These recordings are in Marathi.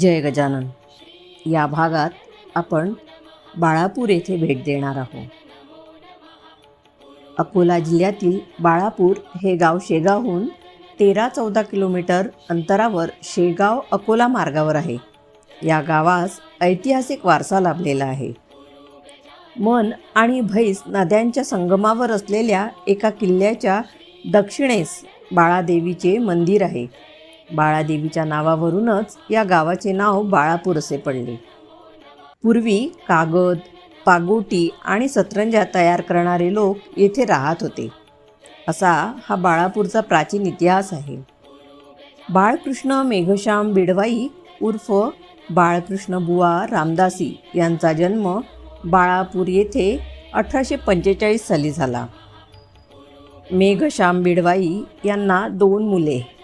जय गजानन. या भागात आपण बाळापूर येथे भेट देणार आहोत. अकोला जिल्ह्यातील बाळापूर हे गाव शेगावहून तेरा चौदा किलोमीटर अंतरावर शेगाव अकोला मार्गावर आहे. या गावास ऐतिहासिक वारसा लाभलेला आहे. मन आणि भैस नद्यांच्या संगमावर असलेल्या एका किल्ल्याच्या दक्षिणेस बाळादेवीचे मंदिर आहे. बाळादेवीच्या नावावरूनच या गावाचे नाव बाळापूर असे पडले. पूर्वी कागद पागोटी आणि सतरंजा तयार करणारे लोक येथे राहत होते. असा हा बाळापूरचा प्राचीन इतिहास आहे. बाळकृष्ण मेघश्याम बिडवाई उर्फ बाळकृष्ण बुवा रामदासी यांचा जन्म बाळापूर येथे अठराशे पंचेचाळीस साली झाला. मेघश्याम बिडवाई यांना दोन मुले.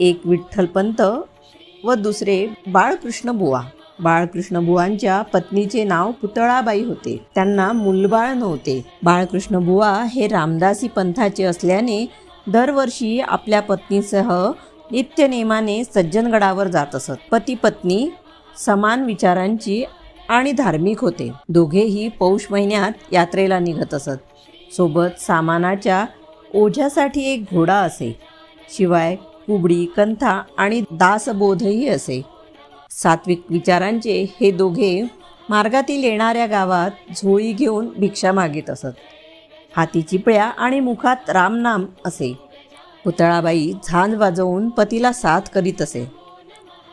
एक विठ्ठलपंत व दुसरे बाळकृष्ण बुवा. बाळकृष्ण बुवांच्या पत्नीचे नाव पुतळाबाई होते. त्यांना मुलबाळ नव्हते. बाळकृष्ण बुवा हे रामदासी पंथाचे असल्याने दरवर्षी आपल्या पत्नीसह नित्यनेमाने सज्जनगडावर जात असत. पती पत्नी समान विचारांची आणि धार्मिक होते. दोघेही पौष महिन्यात यात्रेला निघत असत. सोबत सामानाच्या ओझ्यासाठी एक घोडा असे. शिवाय कुबडी कंथा आणि दासबोधही असे. सात्विक विचारांचे हे दोघे मार्गातील येणाऱ्या गावात झोळी घेऊन भिक्षा मागित असत. हाती चिपळ्या आणि मुखात रामनाम असे. पुतळाबाई झांज वाजवून पतीला साथ करीत असे.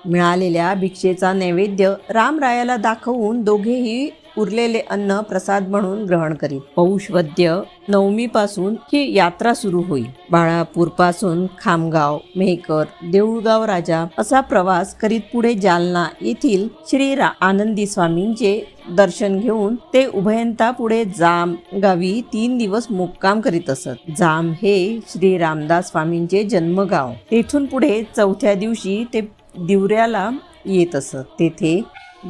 मिळालेल्या भिक्षेचा नैवेद्य रामरायाला दाखवून दोघेही उरलेले अन्न प्रसाद म्हणून ग्रहण करीत पौषवद्य नवमीपासून ही यात्रा सुरू होईल. बाळापूरपासून खामगाव मेहकर देऊळगाव राजा असा प्रवास करीत पुढे जालना येथील श्री आनंदी स्वामींचे दर्शन घेऊन ते उभयंता पुढे जाम गावी तीन दिवस मुक्काम करीत असत. जाम हे श्री रामदास स्वामींचे जन्मगाव. तेथून पुढे चौथ्या दिवशी ते दिवऱ्याला येत असत. तेथे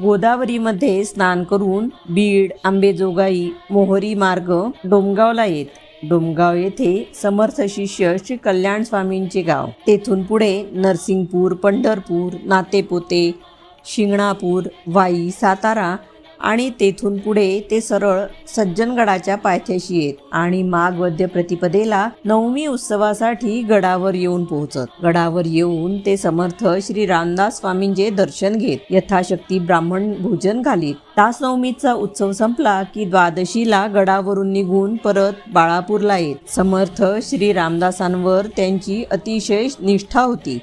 गोदावरीमध्ये स्नान करून बीड आंबेजोगाई मोहरी मार्ग डोमगावला येत. डोमगाव येथे समर्थ शिष्य श्री कल्याण स्वामींचे गाव. तेथून पुढे नरसिंगपूर पंढरपूर नातेपोते शिंगणापूर वाई सातारा आणि तेथून पुढे ते सरळ सज्जनगडाच्या पायथ्याशी येत आणि माघ वद्य प्रतिपदेला नवमी उत्सवासाठी गडावर येऊन पोहोचत. गडावर येऊन ते समर्थ श्री रामदास स्वामींचे दर्शन घेत यथाशक्ती ब्राह्मण भोजन घालीत. तासनवमीचा उत्सव संपला की द्वादशीला गडावरून निघून परत बाळापूरला येत. समर्थ श्री रामदासांवर त्यांची अतिशय निष्ठा होती.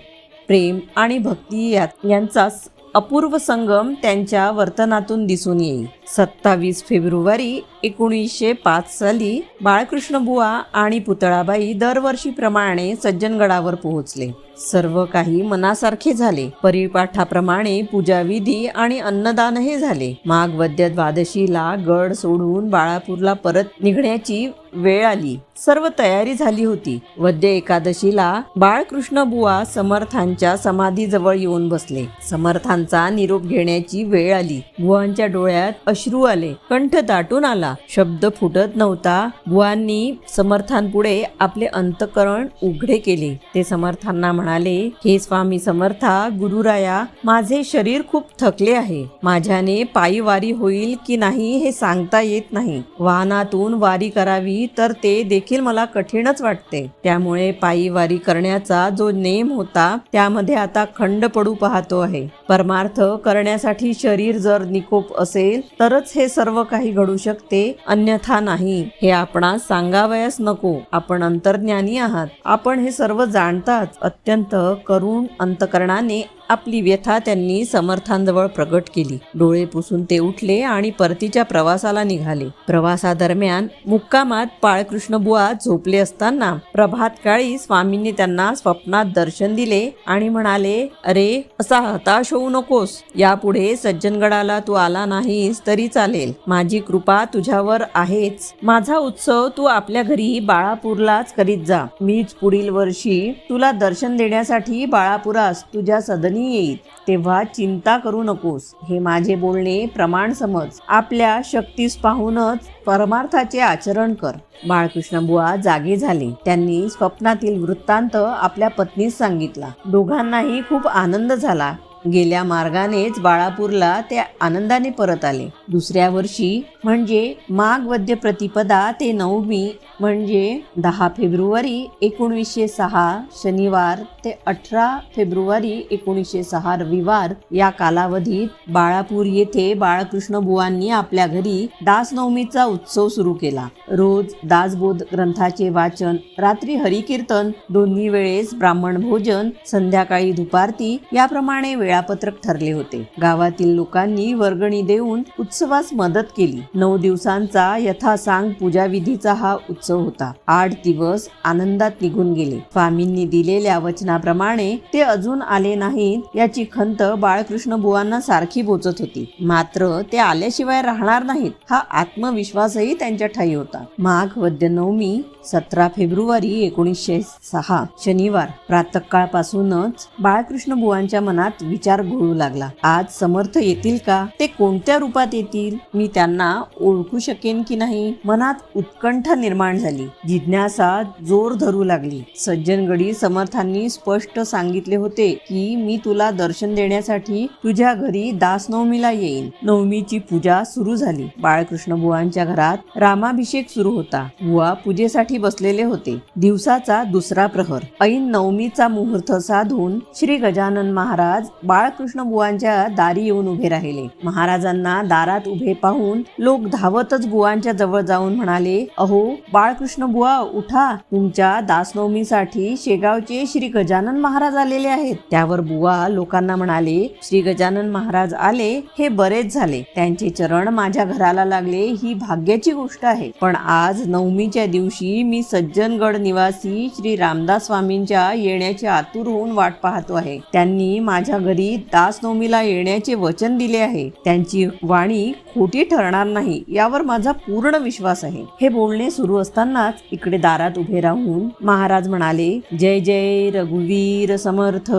प्रेम आणि भक्ती यात यांचा अपूर्व संगम त्यांच्या वर्तनातून दिसून येईल. सत्तावीस फेब्रुवारी एकोणीसशे पाच साली बाळकृष्ण बुवा आणि पुतळाबाई दरवर्षीप्रमाणे सज्जनगडावर पोहोचले. सर्व काही मनासारखे झाले. परिपाठाप्रमाणे पूजाविधी आणि अन्नदानही झाले. माघ वद्य द्वादशीला गड सोडून बाळापूरला परत निघण्याची वेळ आली. सर्व तयारी झाली होती. वद्य एकादशीला बाळकृष्ण बुवा समर्थांच्या समाधीजवळ येऊन बसले. समर्थांचा निरोप घेण्याची वेळ आली. बुवांच्या डोळ्यात अश्रू आले. कंठ दाटून आला. शब्द फुटत नव्हता. बुवांनी समर्थांपुढे आपले अंतकरण उघडे केले. ते समर्थांना म्हणाले हे स्वामी समर्था गुरुराया माझे शरीर खूप थकले आहे. माझ्याने पायी वारी होईल की नाही हे सांगता येत नाही. वाहनातून वारी करावी तर ते देखील मला कठीणच वाटते. त्यामुळे पायी वारी करण्याचा जो नेम होता त्यामध्ये आता खंड पडू पाहतो आहे. परमार्थ करण्यासाठी शरीर जर निकोप असेल तरच हे सर्व काही घडू शकते. अन्यथा नाही. हे आपणास सांगावयास नको. आपण अंतर्ज्ञानी आहात. आपण हे सर्व जाणताच अत्यंत करून अंतकरणाने आपली व्यथा त्यांनी समर्थांजवळ प्रगट केली. डोळे पुसून ते उठले आणि परतीच्या प्रवासाला निघाले. प्रवासादरम्यान मुक्कामात पाळकृष्ण बुवा झोपले असताना प्रभात काळी स्वामींनी त्यांना स्वप्नात दर्शन दिले आणि म्हणाले अरे असा हताश होऊ नकोस. यापुढे सज्जनगडाला तू आला नाहीस तरी चालेल. माझी कृपा तुझ्यावर आहेच. माझा उत्सव तू आपल्या घरी बाळापूरलाच करीत जा. मीच पुढील वर्षी तुला दर्शन देण्यासाठी बाळापुरास तुझ्या सदनी येईल. तेव्हा चिंता करू नकोस. हे माझे बोलणे प्रमाण समज. आपल्या शक्तीस पाहूनच परमार्थाचे आचरण कर. बाळकृष्णबुवा जागे झाले. त्यांनी स्वप्नातील वृत्तांत आपल्या पत्नीस सांगितला. दोघांनाही खूप आनंद झाला. गेल्या मार्गानेच बाळापूरला ते आनंदाने परत आले. दुसऱ्या वर्षी म्हणजे माघ वद्य प्रतिपदा ते नवमी म्हणजे दहा फेब्रुवारी एकोणीसशे सहा शनिवार ते अठरा फेब्रुवारी एकोणीसशे सहा रविवार या कालावधीत बाळापूर येथे बाळकृष्ण बुवांनी आपल्या घरी दासनवमीचा उत्सव सुरू केला. रोज दासबोध ग्रंथाचे वाचन रात्री हरिकीर्तन दोन्ही वेळेस ब्राह्मण भोजन संध्याकाळी दुपारती याप्रमाणे वेळापत्रक ठरले होते. गावातील लोकांनी वर्गणी देऊन उत्सवास मदत केली. नऊ दिवसांचा यथासांग पूजाविधीचा हा उत्सव होता. आठ दिवस आनंदात निघून गेले. स्वामींनी दिलेल्या वचनाप्रमाणे ते अजून आले नाहीत याची खंत बाळकृष्ण बुवांना सारखी बोचत होती. मात्र ते आल्याशिवाय राहणार नाहीत हा आत्मविश्वासही त्यांच्या ठाई होता. माघ वद्य नवमी सतरा फेब्रुवारी एकोणीसशे सहा शनिवार प्रातकाळपासूनच बाळकृष्ण बुवांच्या मनात विचार घोळू लागला. आज समर्थ येतील का? ते कोणत्या रूपात येतील? मी त्यांना ओळखू शकेन की नाही? मनात उत्कंठ निर्माण झाली. जिज्ञासा जोर धरू लागली. सज्जनगडी समर्थांनी स्पष्ट सांगितले होते की मी तुला दर्शन देण्यासाठी तुझ्या घरी दासनवमीला येईन. नवमीची पूजा सुरू झाली. बाळकृष्ण बुवांच्या घरात रामाभिषेक सुरू होता. बुवा पूजेसाठी बसलेले होते. दिवसाचा दुसरा प्रहर. ऐन नवमीचा मुहूर्त साधून श्री गजानन महाराज बाळकृष्ण बुवांच्या दारी येऊन उभे राहिले. महाराजांना दारात उभे पाहून लोक धावतच बुवांच्या जवळ जाऊन म्हणाले अहो बाळकृष्ण बुवा उठा. तुमच्या दासनवमीसाठी शेगावचे श्री गजानन महाराज आलेले आहेत. त्यावर बुवा लोकांना म्हणाले श्री गजानन महाराज आले हे बरेच झाले. त्यांचे चरण माझ्या घराला लागले ही भाग्याची गोष्ट आहे. पण आज नवमीच्या दिवशी मी सज्जनगड निवासी श्री रामदास स्वामींच्या येण्याची आतुर होऊन वाट पाहतो आहे. त्यांनी माझ्या घरी दासनवमीला येण्याचे वचन दिले आहे. त्यांची वाणी खोटी ठरणार नाही यावर माझा पूर्ण विश्वास आहे. हे बोलणे सुरू असतानाच इकडे दारात उभे राहून महाराज म्हणाले जय जय रघुवीर समर्थ.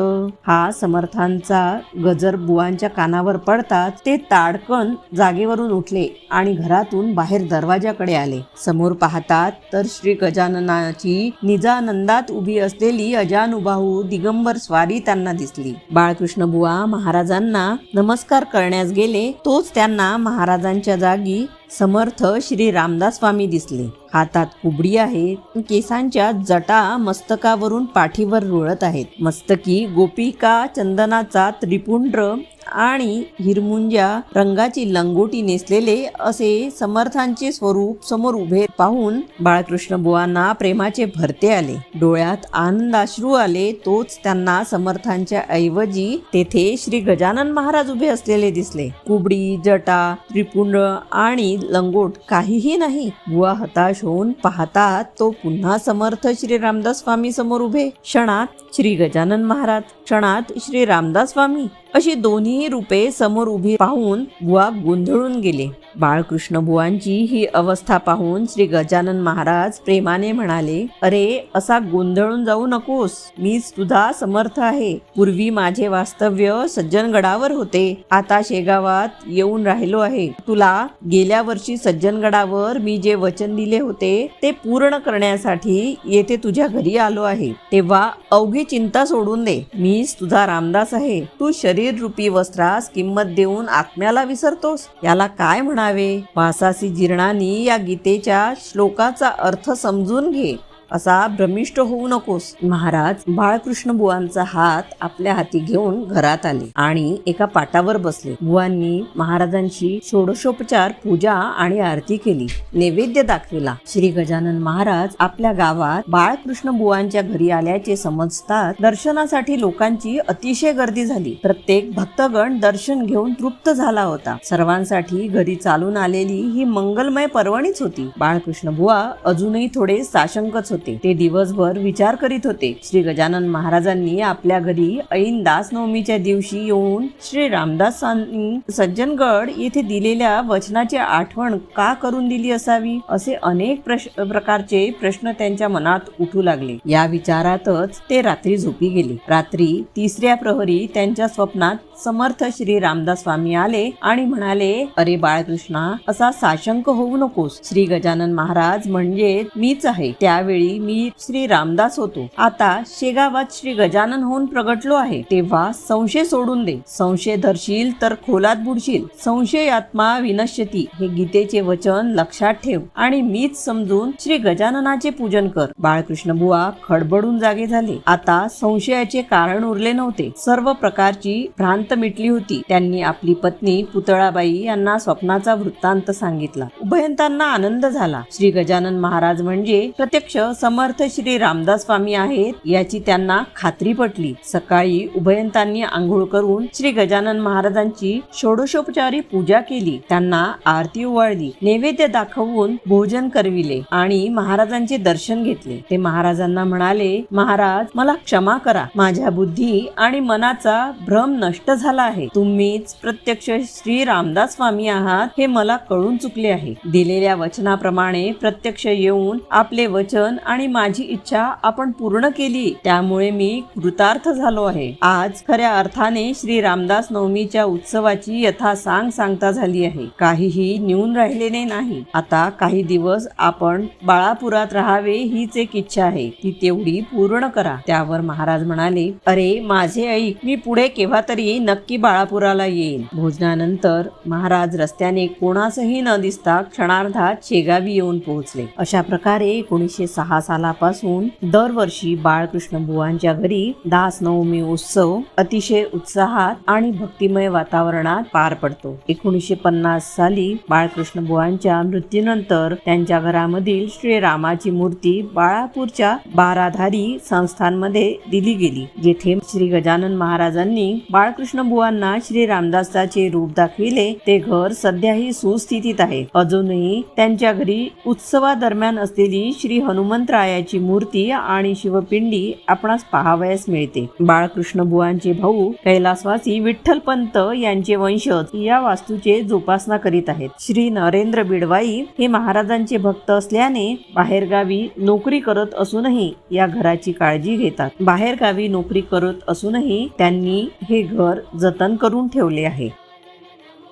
हा समर्थांचा गजर बुवांच्या कानावर पडताच ते ताडकन जागेवरून उठले आणि घरातून बाहेर दरवाजाकडे आले. समोर पाहतात तर श्री गजाननाची निजानंदात उभी असलेली अजानुबाहू दिगंबर स्वारी त्यांना दिसली. बाळकृष्ण बुवा महाराजांना नमस्कार करण्यास गेले तोच त्यांना महाराजांच्या जागी समर्थ श्री रामदास स्वामी दिसले. हातात कुबडी आहे केसांच्या जटा मस्तकावरून पाठीवर रुळत आहेत. मस्तकी गोपिका चंदनाचा त्रिपुंड्र आणि हिरमुंजा रंगाची लंगोटी नेसलेले असे समर्थांचे स्वरूप समोर उभे पाहून बाळकृष्ण बुवांना प्रेमाचे भरते आले. डोळ्यात आनंदाश्रू आले तोच त्यांना समर्थांच्या ऐवजी तेथे श्री गजानन महाराज उभे असलेले दिसले. कुबडी जटा त्रिपुंड आणि लंगोट काहीही नाही. बुवा हताश होऊन पाहतात तो पुन्हा समर्थ श्री रामदास स्वामी समोर उभे. क्षणात श्री गजानन महाराज क्षणात श्री रामदास स्वामी अशी दोन्ही रूपे समोर उभी पाहून बुवा गोंधळून गेले. बाळकृष्ण बुवांची ही अवस्था पाहून श्री गजानन महाराज प्रेमाने म्हणाले अरे असा गोंधळून जाऊ नकोस. मीच तुझा समर्थ आहे. पूर्वी माझे वास्तव्य सज्जनगडावर होते. आता शेगावात येऊन राहिलो आहे. तुला गेल्या वर्षी सज्जनगडावर मी जे वचन दिले होते ते पूर्ण करण्यासाठी येथे तुझ्या घरी आलो आहे. तेव्हा अवघी चिंता सोडून दे. मीच तुझा रामदास आहे. तू शरीर रूपी वस्त्रास किंमत देऊन आत्म्याला विसरतोस. याला काय म्हणावे. वासासी जीर्णानी या गीतेच्या श्लोकाचा अर्थ समजून घे. असा भ्रमिष्ट होऊ नकोस. महाराज बाळकृष्ण बुवांचा हात आपल्या हाती घेऊन घरात आले आणि एका पाटावर बसले. बुवांनी महाराजांची षोडशोपचार पूजा आणि आरती केली. नैवेद्य दाखविला. श्री गजानन महाराज आपल्या गावात बाळकृष्ण बुवांच्या घरी आल्याचे समजतात दर्शनासाठी लोकांची अतिशय गर्दी झाली. प्रत्येक भक्तगण दर्शन घेऊन तृप्त झाला होता. सर्वांसाठी घरी चालून आलेली ही मंगलमय पर्वणीच होती. बाळकृष्ण बुवा अजूनही थोडे साशंकच होते. ते दिवसभर विचार करीत होते. श्री गजानन महाराजांनी आपल्या घरी ऐन दास नवमीच्या दिवशी येऊन श्री रामदासांनी सज्जनगड येथे दिलेल्या वचनाची आठवण का करून दिली असावी? असे अनेक प्रश प्रकारचे प्रश्न त्यांच्या मनात उठू लागले. या विचारातच ते रात्री झोपी गेले. रात्री तिसऱ्या प्रहरी त्यांच्या स्वप्नात समर्थ श्री रामदास स्वामी आले आणि म्हणाले अरे बाळकृष्णा असा साशंक होऊ नकोस. श्री गजानन महाराज म्हणजे मीच आहे. त्यावेळी वेळी मी श्री रामदास होतो. आता शेगावात श्री गजानन होऊन प्रगटलो आहे. तेव्हा संशय सोडून दे. संशय धरशील तर खोलात बुडशील. संशय आत्मा विनश्यती. हे गीतेचे वचन लक्षात ठेव. आणि मीच समजून श्री गजाननाचे पूजन कर. बाळकृष्ण बुवा खडबडून जागे झाले. आता संशयाचे कारण उरले नव्हते. सर्व प्रकारची भ्रांत मिटली होती. त्यांनी आपली पत्नी पुतळाबाई यांना स्वप्नाचा वृत्तांत सांगितला. उभयंतांना आनंद झाला. श्री गजानन महाराज म्हणजे प्रत्यक्ष समर्थ श्री रामदास स्वामी आहेत याची त्यांना खात्री पटली. सकाळी उभयंतांनी आंघोळ करून श्री गजानन महाराजांची षोडशोपचारी पूजा केली. त्यांना आरती ओवाळली नैवेद्य दाखवून भोजन करविले आणि महाराजांचे दर्शन घेतले. ते महाराजांना म्हणाले महाराज मला क्षमा करा. माझ्या बुद्धी आणि मनाचा भ्रम नष्ट झाला आहे. तुम्हीच प्रत्यक्ष श्री रामदास स्वामी आहात हे मला कळून चुकले आहे. दिलेल्या वचनाप्रमाणे प्रत्यक्ष येऊन आपले वचन आणि माझी इच्छा आपण पूर्ण केली त्यामुळे मी कृतार्थ झालो आहे. आज खऱ्या अर्थाने श्री रामदास नवमीच्या उत्सवाची यथा सांग सांगता झाली आहे. काहीही न्यून राहिलेले नाही. आता काही दिवस आपण बाळापुरात राहावे हीच एक इच्छा आहे. ती तेवढी पूर्ण करा. त्यावर महाराज म्हणाले अरे माझे ऐक. मी पुढे केव्हा तरी नक्की बाळापुराला येईन. भोजनानंतर महाराज रस्त्याने कोणासही न दिसता क्षणार्धात शेगावी येऊन पोहोचले. अशा प्रकारे एकोणीसशे सहा सालापासून दरवर्षी बाळकृष्ण बुवांच्या घरी दास नवमी उत्सव अतिशय उत्साहात आणि भक्तिमय वातावरणात पार पडतो. एकोणीसशे पन्नास साली बाळकृष्ण बुवांच्या मृत्यूनंतर त्यांच्या घरामधील श्रीरामाची मूर्ती बाळापूरच्या बाराधारी संस्थांमध्ये दिली गेली जेथे श्री गजानन महाराजांनी बाळकृष्ण बुवांना श्री रामदासाचे रूप दाखविले. ते घर सध्याही सुस्थितीत आहे. अजूनही त्यांच्या घरी उत्सवादरम्यान असलेली श्री हनुमान हनुमंतरायाची मूर्ती आणि शिवपिंडी आपणास पाहावयास मिळते. बाळकृष्ण बुवांचे भाऊ कैलासवासी विठ्ठलपंत यांचे वंशज या वास्तूचे जोपासना करीत आहेत. श्री नरेंद्र बिडवाई हे महाराजांचे भक्त असल्याने बाहेरगावी नोकरी करत असूनही या घराची काळजी घेतात. बाहेरगावी नोकरी करत असूनही त्यांनी हे घर जतन करून ठेवले आहे.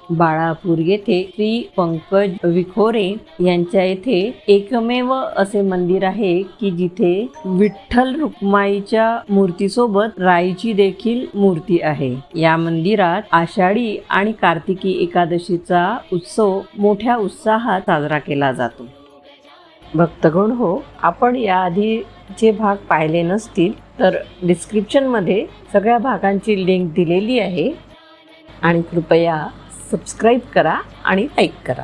बाळापूर येथे श्री पंकज विखोरे यांच्या येथे एकमेव असे मंदिर आहे की जिथे विठ्ठल रुक्माईच्या मूर्तीसोबत राईची देखील मूर्ती आहे. या मंदिरात आषाढी आणि कार्तिकी एकादशीचा उत्सव मोठ्या उत्साहात साजरा केला जातो. भक्तगण हो आपण याआधी जे भाग पाहिले नसतील तर डिस्क्रिप्शनमध्ये सगळ्या भागांची लिंक दिलेली आहे. आणि कृपया सबस्क्राईब करा आणि लाईक करा.